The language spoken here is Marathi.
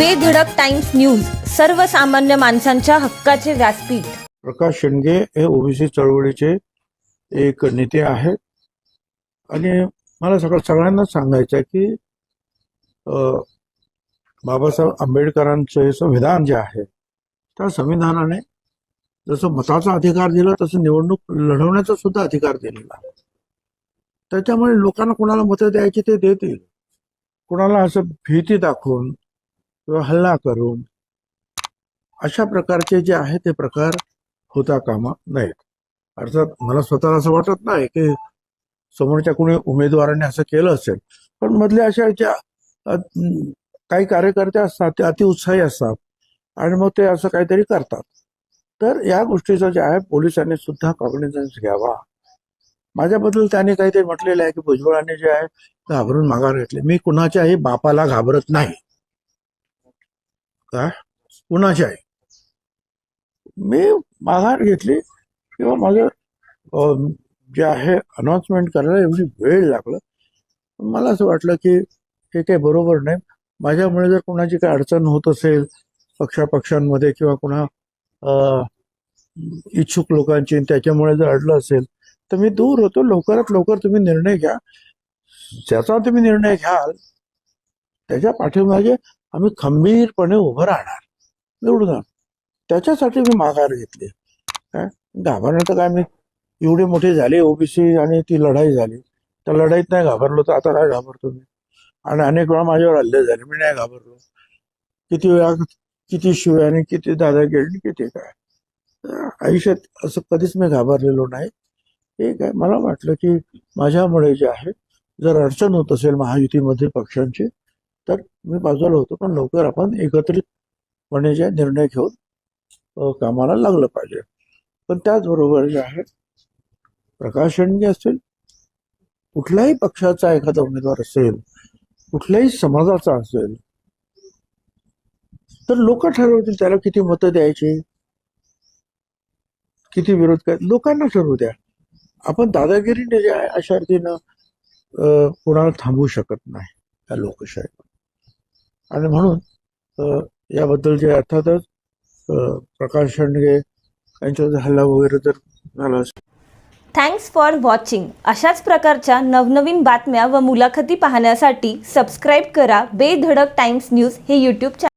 बेधडक टाइम्स न्यूज सर्वसामान्य माणसांच्या हक्काचे व्यासपीठ. प्रकाश शेंडगे हे ओबीसी चळवळीचे एक नेते आहेत. आणि मला सगळं सगळ्यांनाच सांगायचं आहे की बाबासाहेब आंबेडकरांचं हे संविधान जे आहे त्या संविधानाने जसं मताचा अधिकार दिला तसं निवडणूक लढवण्याचा सुद्धा अधिकार दिलेला त्याच्यामुळे लोकांना कोणाला मतं द्यायची ते देतील. कोणाला असं भीती दाखवून किंवा हल्ला करून अशा प्रकारचे जे आहे ते प्रकार होता कामा नयेत. अर्थात मला स्वतःला असं वाटत नाही की समोरच्या कोणी उमेदवाराने असं केलं असेल. पण मधल्या अशा ज्या काही कार्यकर्ते असतात ते अतिउत्साही असतात आणि मग ते असं काहीतरी करतात. तर या गोष्टीचं जे आहे पोलिसांनी सुद्धा कॉग्निझन्स घ्यावा. माझ्याबद्दल त्याने काहीतरी म्हटलेलं आहे की भुजबळांनी जे आहे घाबरून माघार घेतली. मी कुणाच्याही बापाला घाबरत नाही. काय? आहे मी माघार घेतली किंवा माझं जे आहे अनाउन्समेंट करायला एवढी वेळ लागला. मला असं वाटलं की हे काही बरोबर नाही. माझ्यामुळे जर कोणाची काही अडचण होत असेल पक्षापक्षांमध्ये किंवा कोणा इच्छुक लोकांची त्याच्यामुळे जर अडलं असेल तर मी दूर होतो. लवकरात लवकर तुम्ही निर्णय घ्या. ज्याचा तुम्ही निर्णय घ्याल त्याच्या पाठीमागे आम्ही खंबीरपणे उभं राहणार. निवडून त्याच्यासाठी मी माघार घेतली. काय? घाबरण्यात तर काय मी? एवढी मोठी झाली ओबीसी आणि ती लढाई झाली. त्या लढाईत नाही घाबरलो तर आता काय घाबरतो मी? आणि अनेक वेळा माझ्यावर हल्ले झाले. मी नाही घाबरलो. किती वेळा किती शिव्याने आणि किती गेली किती काय? आयुष्यात असं कधीच मी घाबरलेलो नाही. ठीक आहे. मला वाटलं की माझ्यामुळे जे आहे जर अडचण होत असेल महायुतीमध्ये पक्षांची तर मी बाजूला होतो पण लवकर आपण एकत्रितपणे जे निर्णय घेऊन कामाला लागलं पाहिजे. पण त्याचबरोबर जे आहे प्रकाश शेंडगे असतील कुठल्याही पक्षाचा एखादा उमेदवार असेल कुठल्याही समाजाचा असेल तर लोक ठरवतील त्याला किती मतं द्यायची किती विरोध काय लोकांना ठरवू द्या. आपण दादागिरीने जे आहे अशा अर्थीनं कुणाला कोणाला थांबवू शकत नाही या लोकशाहीमध्ये. आणि म्हणून याबद्दल जे अर्थातच प्रकाश शेंडगे यांच्यावर हल्ला वगैरे जर झाला असेल. थँक्स फॉर वॉचिंग अशाच प्रकारच्या नवनवीन बातम्या व मुलाखती पाहण्यासाठी सबस्क्राईब करा बेधडक टाइम्स न्यूज हे यूट्यूब चॅनल